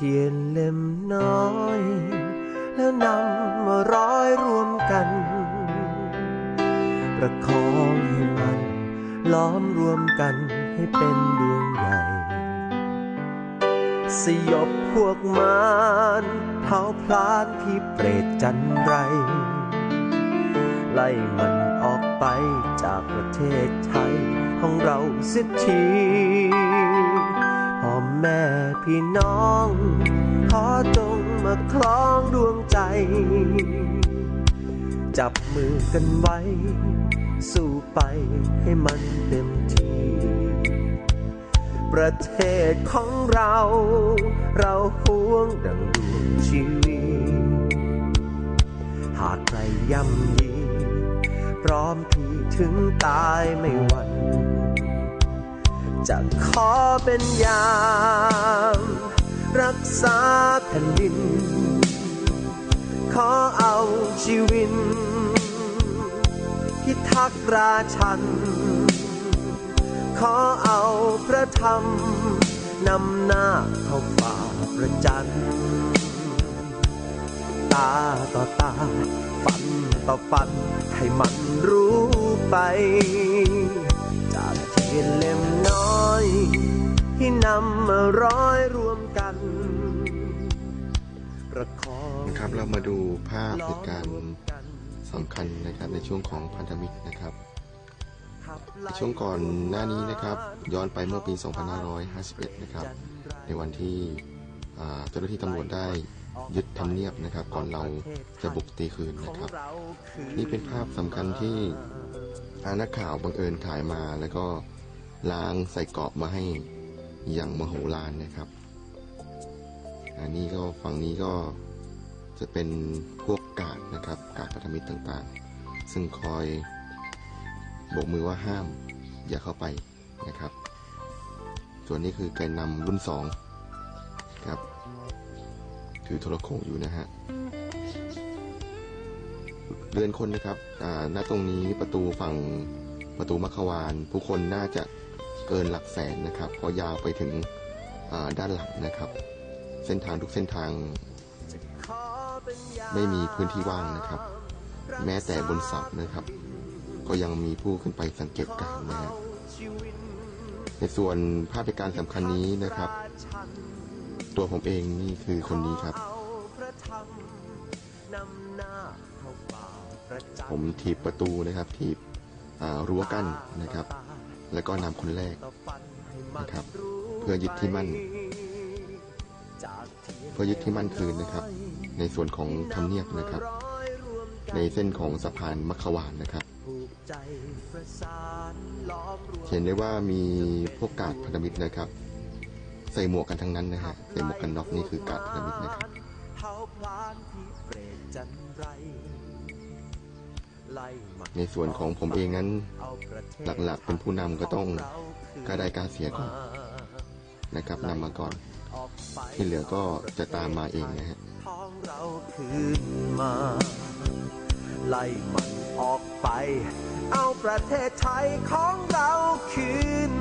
เทียนเล่มน้อย แล้วนำมาร้อยรวมกัน ประคองให้มัน ล้อมรวมกันให้เป็นดวงใหญ่ สยบพวกมารเผาพลานที่เปรตจันไร ไล่มันออกไปจากประเทศไทยของเราเสิทีพ่อ แม่พี่น้อง ขอจงมาคล้องดวงใจ จับมือกันไว้ สู้ไปให้มันเต็มที่ ประเทศของเรา เราห่วงดังดวงชีวิต หากใครย่ำยี พร้อมที่ถึงตายไม่หวัน จะขอเป็นยามรักษาแผ่นดิน ขอเอาชีวิตพิทักษ์ราชัน ขอเอาพระธรรมนำหน้าเข้าฝ่าประจัน ตาต่อตาฟันต่อฟัน ให้มันรู้ไป จากเทียนเล่ ที่นำมาร้อยรวมกันประคองนะครับเรามาดูภาพเหตุการณ์สำคัญนะครับในช่วงของพันธมิตรนะครับในช่วงก่อนหน้านี้นะครับ ย้อนไปเมื่อปี 2551 นะครับ ในวันที่อ่าเจ้าหน้าที่ตำรวจได้ยึดทำเนียบนะครับ ก่อนเราจะบุกตีคืนนะครับ นี่เป็นภาพสำคัญที่อานักข่าวบังเอิญถ่ายมาแล้วก็ ล้างใส่กรอบมาให้อย่างมโหฬารนะครับ อันนี้ก็ฝั่งนี้ก็จะเป็นพวกกาดนะครับกาดพันธมิตรต่างๆ ซึ่งคอยโบกมือว่าห้ามอย่าเข้าไปนะครับ ส่วนนี้คือแกนนำรุ่นสองครับถือโทรโขงอยู่นะฮะเรือนคนนะครับอ่าณตรงนี้ประตูฝั่งประตูมัควาน ผู้คนน่าจะ เกินหลักแสนนะครับเพราะยาวไปถึงด้านหลังนะครับ เส้นทางทุกเส้นทาง ไม่มีพื้นที่ว่างนะครับ แม้แต่บนเสานะครับ ก็ยังมีผู้ขึ้นไปสังเกตการณ์นะฮะในส่วนภาพเหตุการณ์สำคัญนี้นะครับ ตัวผมเองนี่คือคนนี้ครับ ผมถีบประตูนะครับถีบรั้วกั้นนะครับ แล้วก็นำคนแรกนะครับ เพื่อยึดที่มั่น เพื่อยึดที่มั่นคืนนะครับ ในส่วนของทำเนียบนะครับ ในเส้นของสะพานมัควานนะครับเห็นได้ว่ามีพวกกาดพันธมิตรนะครับ ใส่หมวกกันทั้งนั้นนะฮะใส่หมวกกันน็อกนี่คือกาดพันธมิตรนะครับ ในส่วนของผมเองนั้น หลักๆเป็นผู้นำก็ต้องกล้าได้กล้าเสียก่อนนะครับนำมาก่อน ที่เหลือก็จะตามมาเองนะฮะเราคืนมาไล่มันออกไป เอาประเทศไทยของเราคืน